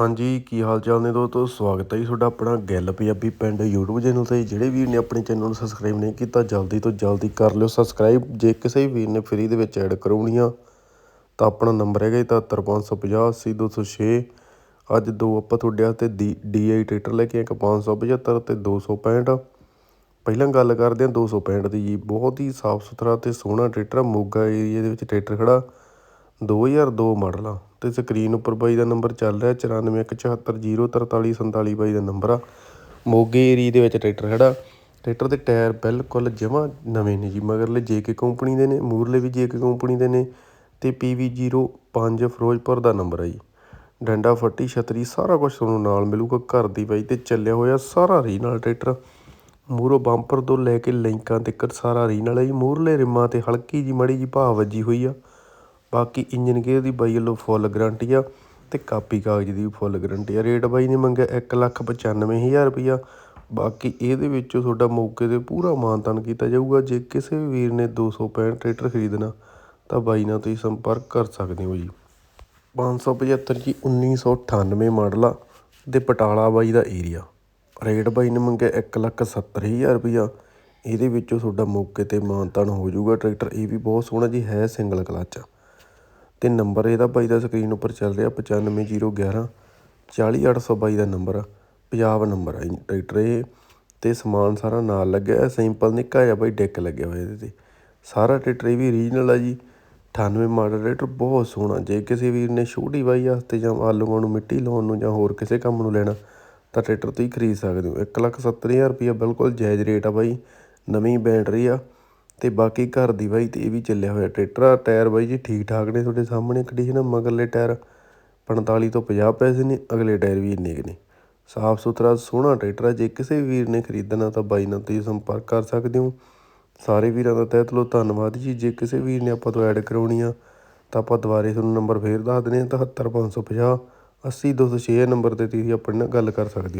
ਹਾਂਜੀ, ਕੀ ਹਾਲ ਚਾਲ ਨੇ ਦੋਸਤੋ? ਸਵਾਗਤ ਹੈ ਜੀ ਤੁਹਾਡਾ ਆਪਣਾ ਗੱਲ ਪੰਜਾਬੀ ਪਿੰਡ YouTube ਚੈਨਲ ਤੇ। ਜਿਹੜੇ ਵੀਰ ਨੇ ਆਪਣੇ ਚੈਨਲ ਨੂੰ ਸਬਸਕ੍ਰਾਈਬ ਨਹੀਂ ਕੀਤਾ, ਜਲਦੀ ਤੋਂ ਜਲਦੀ ਕਰ ਲਿਓ ਸਬਸਕ੍ਰਾਈਬ ਜੇ ਕਿਸੇ ਵੀ ਵੀਰ ਨੇ ਫ੍ਰੀ ਦੇ ਵਿੱਚ ਐਡ ਕਰਾਉਣੀ ਆ, ਤਾਂ ਆਪਣਾ ਨੰਬਰ ਹੈਗਾ ਜੀ 7350 ਅੱਜ ਦੋ ਆਪਾਂ ਤੁਹਾਡੇ ਵਾਸਤੇ ਡੀਆਈ ਟਰੈਕਟਰ ਲੈ ਕੇ ਆਏ, ਇੱਕ 575 ਤੇ 265 ਪਹਿਲਾਂ ਗੱਲ ਕਰਦੇ ਹਾਂ 265 ਦੀ ਜੀ। ਬਹੁਤ ਹੀ ਸਾਫ਼ ਸੁਥਰਾ ਤੇ ਸੋਹਣਾ ਟਰੈਕਟਰ ਆ, ਮੋਗਾ ਏਰੀਆ ਦੇ ਵਿੱਚ ਟਰੈਕਟਰ ਖੜਾ। 2002 ਮਾਡਲ ਆ। ਤੇ ਸਕਰੀਨ ਉੱਪਰ ਬਾਈ ਦਾ ਨੰਬਰ ਚੱਲ ਰਿਹਾ 9417043447 ਬਾਈ ਦਾ ਨੰਬਰ ਆ। ਮੋਗੇ ਏਰੀਏ ਦੇ ਵਿੱਚ ਟਰੈਕਟਰ ਖੜਾ। ਟਰੈਕਟਰ ਦੇ ਟਾਇਰ ਬਿਲਕੁਲ ਜਮਾ ਨਵੇਂ ਨੇ ਜੀ, ਮਗਰਲੇ ਜੇਕੇ ਕੰਪਨੀ ਦੇ ਨੇ, ਮੂਰਲੇ ਵੀ ਜੇਕੇ ਕੰਪਨੀ ਦੇ ਨੇ ਤੇ PV05 ਫਿਰੋਜ਼ਪੁਰ ਦਾ ਨੰਬਰ ਆ ਜੀ। ਡੰਡਾ ਫੱਟੀ, ਛਤਰੀ, ਸਾਰਾ ਕੁਝ ਤੁਹਾਨੂੰ ਨਾਲ ਮਿਲੂਗਾ ਘਰ ਦੀ ਬਾਈ ਤੇ ਚੱਲਿਆ ਹੋਇਆ ਸਾਰਾ ਰੀ ਨਾਲ ਟਰੈਕਟਰ। ਮੂਰੋ ਬੰਪਰ ਤੋਂ ਲੈ ਕੇ ਲਿੰਕਾਂ ਤੱਕ ਸਾਰਾ ਰੀ ਨਾਲ ਹੈ ਜੀ ਮੂਰਲੇ ਰਿਮਾਂ ਤੇ ਹਲਕੀ ਜੀ ਮੜੀ ਜੀ ਭਾਅ ਵੱਜੀ ਹੋਈ ਆ। ਬਾਕੀ ਇੰਜਨ ਗੇਅਰ ਦੀ ਬਾਈ ਵੱਲੋਂ ਫੁੱਲ ਗਰੰਟੀ ਆ ਤੇ ਕਾਪੀ ਕਾਗਜ਼ ਦੀ ਵੀ ਫੁੱਲ ਗਰੰਟੀ ਆ। ਰੇਟ ਬਾਈ ਨੇ ਮੰਗਿਆ ਇੱਕ ਲੱਖ ਪਚਾਨਵੇਂ ਹਜ਼ਾਰ ਰੁਪਈਆ ਬਾਕੀ ਇਹਦੇ ਵਿੱਚੋਂ ਤੁਹਾਡਾ ਮੌਕੇ 'ਤੇ ਪੂਰਾ ਮਾਨਤਾਨ ਕੀਤਾ ਜਾਊਗਾ। ਜੇ ਕਿਸੇ ਵੀ ਵੀਰ ਨੇ 265 ਟਰੈਕਟਰ ਖਰੀਦਣਾ, ਤਾਂ ਬਾਈ ਨਾਲ ਤੁਸੀਂ ਸੰਪਰਕ ਕਰ ਸਕਦੇ ਹੋ ਜੀ। 575 ਜੀ 1998 ਮਾਡਲ ਆ ਦੇ ਪਟਾਲਾ ਬਾਈ ਦਾ ਏਰੀਆ ਰੇਟ ਬਾਈ ਨੇ ਮੰਗਿਆ ਇੱਕ ਲੱਖ ਸੱਤਰ ਹਜ਼ਾਰ ਰੁਪਈਆ ਇਹਦੇ ਵਿੱਚੋਂ ਤੁਹਾਡਾ ਮੌਕੇ 'ਤੇ ਮਾਨਤਾਨ ਹੋ ਜਾਊਗਾ। ਟਰੈਕਟਰ ਇਹ ਵੀ ਬਹੁਤ ਸੋਹਣਾ ਜੀ, ਹੈ ਸਿੰਗਲ ਕਲੱਚ ਤੇ ਨੰਬਰ ਇਹਦਾ ਬਾਈ ਦਾ ਸਕਰੀਨ ਉੱਪਰ ਚੱਲ ਰਿਹਾ 95011 40822 ਦਾ ਨੰਬਰ ਆ, ਪੰਜਾਬ ਨੰਬਰ ਆ ਜੀ, ਟਰੈਕਟਰ ਇਹ। ਤੇ ਸਮਾਨ ਸਾਰਾ ਨਾਲ ਲੱਗਿਆ ਸਿੰਪਲ ਨਿੱਕਾ ਜਿਹਾ ਬਾਈ, ਡੈਕ ਲੱਗਿਆ ਹੋਇਆ ਇਹਦੇ ਤੇ। ਸਾਰਾ ਟਰੈਕਟਰ ਇਹ ਵੀ ਰੀਜਨਲ ਆ ਜੀ 98 ਮਾਡਲ ਟਰੈਕਟਰ, ਬਹੁਤ ਸੋਹਣਾ। ਜੇ ਕਿਸੇ ਵੀਰ ਨੇ ਛੋਟੀ ਬਾਈ ਵਾਸਤੇ ਜਾਂ ਆਲੂਆਂ ਨੂੰ ਮਿੱਟੀ ਲਾਉਣ ਨੂੰ ਜਾਂ ਹੋਰ ਕਿਸੇ ਕੰਮ ਨੂੰ ਲੈਣਾ, ਤਾਂ ਟਰੈਕਟਰ ਤੁਸੀਂ ਖਰੀਦ ਸਕਦੇ ਹੋ। ਇੱਕ ਲੱਖ ਸੱਤਰ ਹਜ਼ਾਰ ਰੁਪਈਆ ਬਿਲਕੁਲ ਜਾਇਜ਼ ਰੇਟ ਆ ਬਾਈ, ਨਵੀਂ ਬੈਟਰੀ ਆ। ਤੇ ਬਾਕੀ ਘਰ ਦੀ ਬਾਈ ਤੇ ਇਹ ਵੀ ਚੱਲਿਆ ਹੋਇਆ ਟਰੈਕਟਰ ਆ ਟਾਇਰ ਬਾਈ ਜੀ ਠੀਕ ਠਾਕ ਨੇ ਤੁਹਾਡੇ ਸਾਹਮਣੇ ਕੰਡੀਸ਼ਨ ਮਗਰਲੇ ਟਾਇਰ 45 ਤੋਂ 50 ਪੈਸੇ ਨੇ, ਅਗਲੇ ਟਾਇਰ ਵੀ ਇੰਨੇ ਕੁ ਨੇ। ਸਾਫ਼ ਸੁਥਰਾ, ਸੋਹਣਾ ਟਰੈਕਟਰ ਆ, ਜੇ ਕਿਸੇ ਵੀਰ ਨੇ ਖਰੀਦਣਾ ਤਾਂ ਬਾਈ ਨਾਲ ਤੁਸੀਂ ਸੰਪਰਕ ਕਰ ਸਕਦੇ ਹੋ। ਸਾਰੇ ਵੀਰਾਂ ਦਾ ਤਹਿ ਦਿਲੋਂ ਧੰਨਵਾਦ ਜੀ, ਜੇ ਕਿਸੇ ਵੀਰ ਨੇ ਆਪਾਂ ਤੋਂ ਐਡ ਕਰਾਉਣੀ ਆ, ਤਾਂ ਆਪਾਂ ਦੁਬਾਰੇ ਤੁਹਾਨੂੰ ਨੰਬਰ ਫੇਰ ਦੱਸ ਦਿੰਦੇ ਹਾਂ 77550 80206 ਨੰਬਰ ਤੇ ਤੁਸੀਂ ਆਪਣੇ ਨਾਲ ਗੱਲ ਕਰ ਸਕਦੇ ਹੋ।